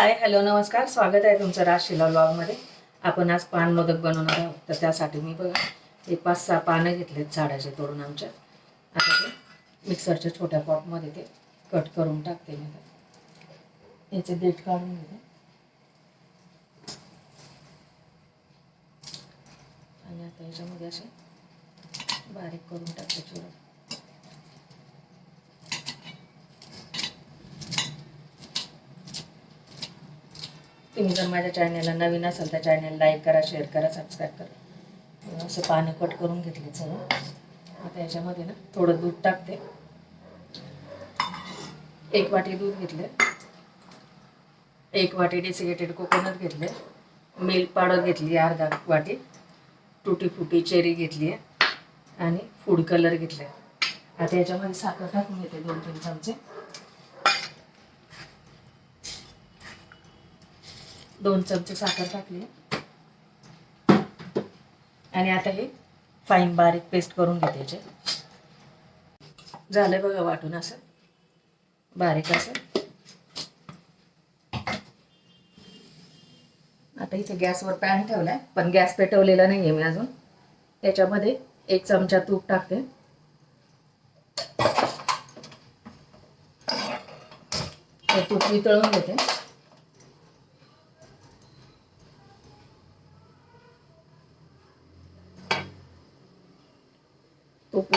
Hi hello नमस्कार. स्वागत आहे तुमचं राशीला ब्लॉगमध्ये. आपण आज पान मोदक बनवणार आहोत. तर त्यासाठी मी बघा एक पाच सहा पानं घेतलेत झाडाचे तोडून आमच्या. आता ते मिक्सरच्या छोट्या पॉटमध्ये ते कट करून टाकते मी. याचे देठ काढून घेते. आणि आता याच्यामध्ये असे बारीक करून टाकते चुरा. तुम्ही जर माझ्या चॅनलला नवीन असाल तर चॅनल लाईक करा शेअर करा सबस्क्राईब करा. असं पाणी कट करून घेतले सगळं. आता याच्यामध्ये ना थोडं दूध टाकते. एक वाटी दूध घेतले एक वाटी डेसिकेटेड कोकोनट घेतले मिल्क पावडर घेतली अर्धा वाटी. टुटी फुटी चेरी घेतली आहे आणि फूड कलर घेतले आता याच्यामध्ये साखर टाकून घेते दोन तीन चमचे. दोन चमचे साखर टाकली. आणि आता हे फाईन बारीक पेस्ट करून घेते जे. झालं बघा वाटून असं. बारीक असं. आता इथे गॅसवर पॅन ठेवलाय पण गॅस पेटवलेला नाहीये मी अजून. त्याच्यामध्ये एक चमचा तूप टाकते. ते तूप वितळून घेते.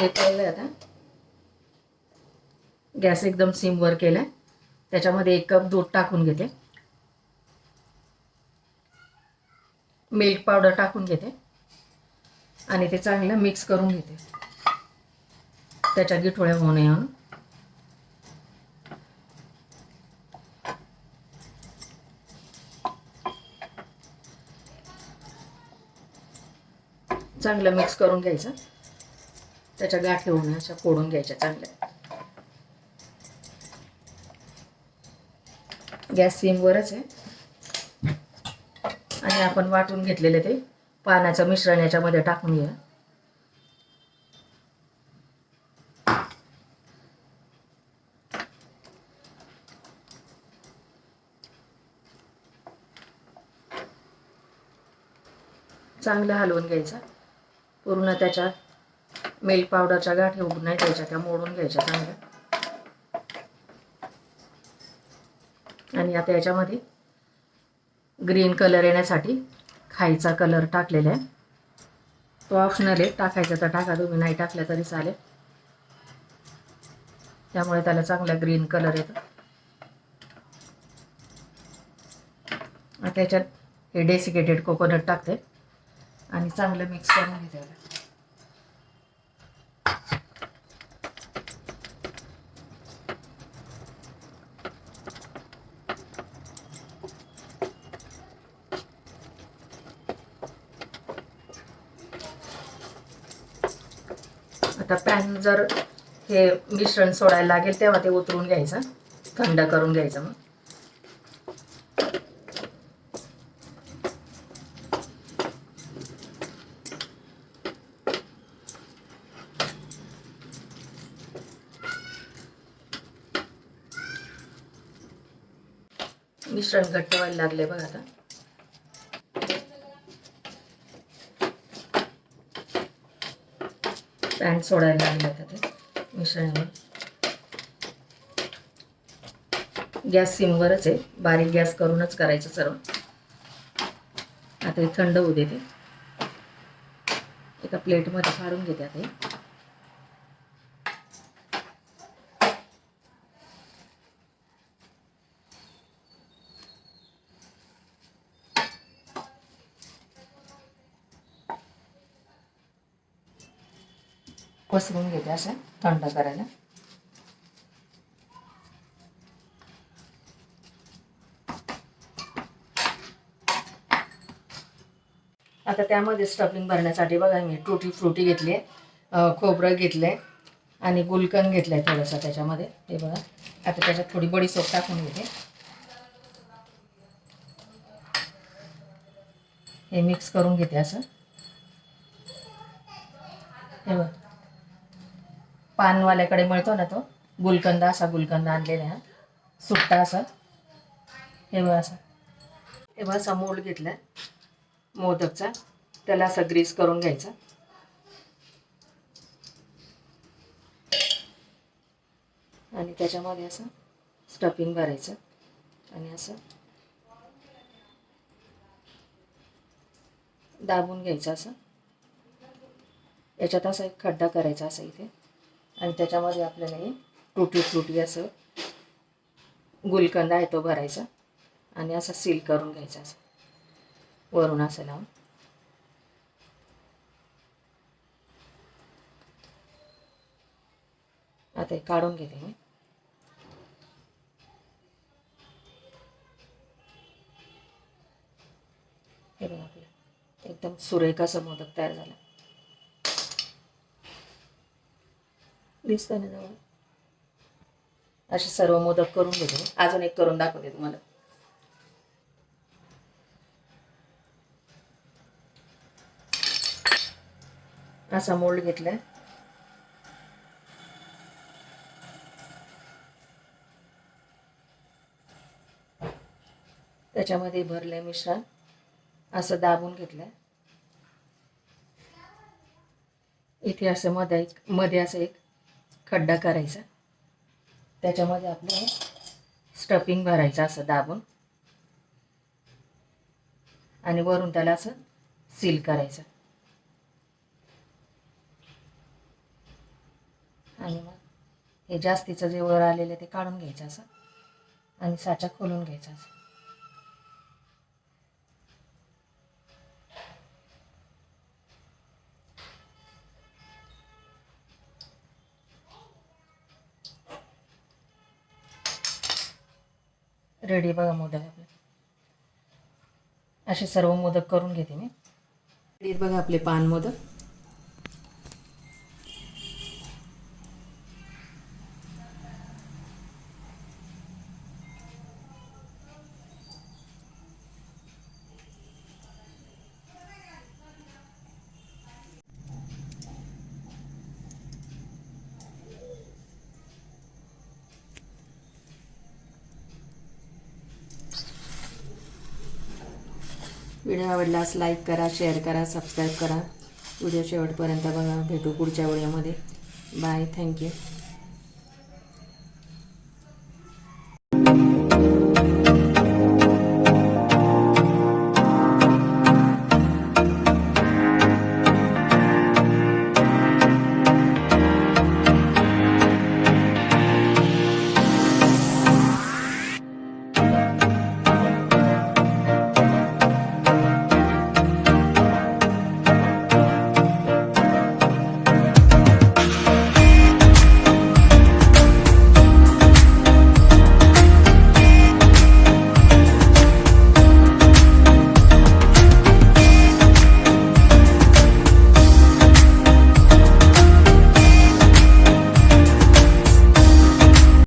घेतलेलं आता. गॅस एकदम सिमवर केलाय. त्याच्यामध्ये एक कप दूध टाकून घेते. मिल्क पावडर टाकून घेते. आणि ते चांगलं मिक्स करून घेते. त्याच्या गिठोळ्या होऊ नये म्हणून. चांगलं मिक्स करून घ्यायचं. त्याच्या गाठी होऊन अशा फोडून घ्यायच्या चांगल्या. गॅस सिमवरच आहे. आणि आपण वाटून घेतलेले ते पाण्याचं मिश्रण याच्यामध्ये टाकून घ्या चांगलं हलवून घ्यायचं. पूर्ण त्याच्या मिल्क पावडरच्या गाठी उघड नाही द्यायच्या त्या मोडून घ्यायच्या चांगल्या. आणि आता याच्यामध्ये ग्रीन कलर येण्यासाठी खायचा कलर टाकलेला आहे. तो ऑप्शनल आहे टाकायचा तर टाका तुम्ही नाही टाकला तरी चालेल. त्यामुळे त्याला चांगला ग्रीन कलर येतो. आता याच्यात हे डेसिकेटेड कोकोनट टाकते. आणि चांगलं मिक्स करून घेते आता. पॅन जर हे मिश्रण सोडायला लागेल तेव्हा ते उतरून घ्यायचं थंड करून घ्यायचं मग मिश्रण घट्ट व्हायला लागले बघा आता पॅन सोडायला लागले आता ते मिश्रणावर गॅस सिमवरच आहे. बारीक गॅस करूनच करायचं सर्व. आता हे थंड होऊ देते. एका प्लेटमध्ये काढून घेते आता पसरून घेते असं थंड करायला. आता त्यामध्ये स्टफिंग भरण्यासाठी बघा मी टुटी फ्रुटी घेतली आहे खोबरं घेतलं आहे आणि गुलकंद घेतलं आहे थोडंसं त्याच्यामध्ये. हे बघा आता त्याच्यात थोडी बडी सोप टाकून घेते. हे मिक्स करून घेते असं. हे बघा. पानवाल्याकडे मिळतो ना तो. गुलकंद असा गुलकंद आणलेला आहे. हा सुट्टा असा. हे बघा असा. हे बघा असा मोल्ड घेतला मोदकचा. त्याला असा ग्रीस करून घ्यायचा. आणि त्याच्यामध्ये असं स्टफिंग भरायचं. आणि असं दाबून घ्यायचं असं. याच्यात असा एक खड्डा करायचा असं इथे. आणि त्याच्यामध्ये आपल्याला हे टुटी तुटी असं गुलकंद आहे तो भरायचा. आणि असं सील करून घ्यायचा असं. वरून असं लावून. आता हे काढून घेते मी. हे बघा आपलं. एकदम सुरेख असं मोदक तयार झाला. दिसतं ना जवळ. असे सर्व मोदक करून घेतो अजून एक करून दाखवते तुम्हाला. असा मोल्ड घेतलाय. त्याच्यामध्ये भरले मिश्रण. असं दाबून घेतलंय. इथे असं मध्ये एक मध्ये असं एक खड्डा करायचा. त्याच्यामध्ये आपलं स्टफिंग भरायचं असं दाबून. आणि वरून त्याला असं सील करायचं. आणि मग हे जास्तीचं जे वर आलेलं ते काढून घ्यायचं असं. आणि साचा खोलून घ्यायचा असं. रेडी बघा मोदक आपले. असे सर्व मोदक करून घेते मी. रेडी बघा आपले पान मोदक. व्हिडिओ आवडल्यास लाईक करा शेअर करा सबस्क्राईब करा. व्हिडिओ शेवटपर्यंत बघा. भेटू पुढच्या व्हिडिओमध्ये. बाय. थँक्यू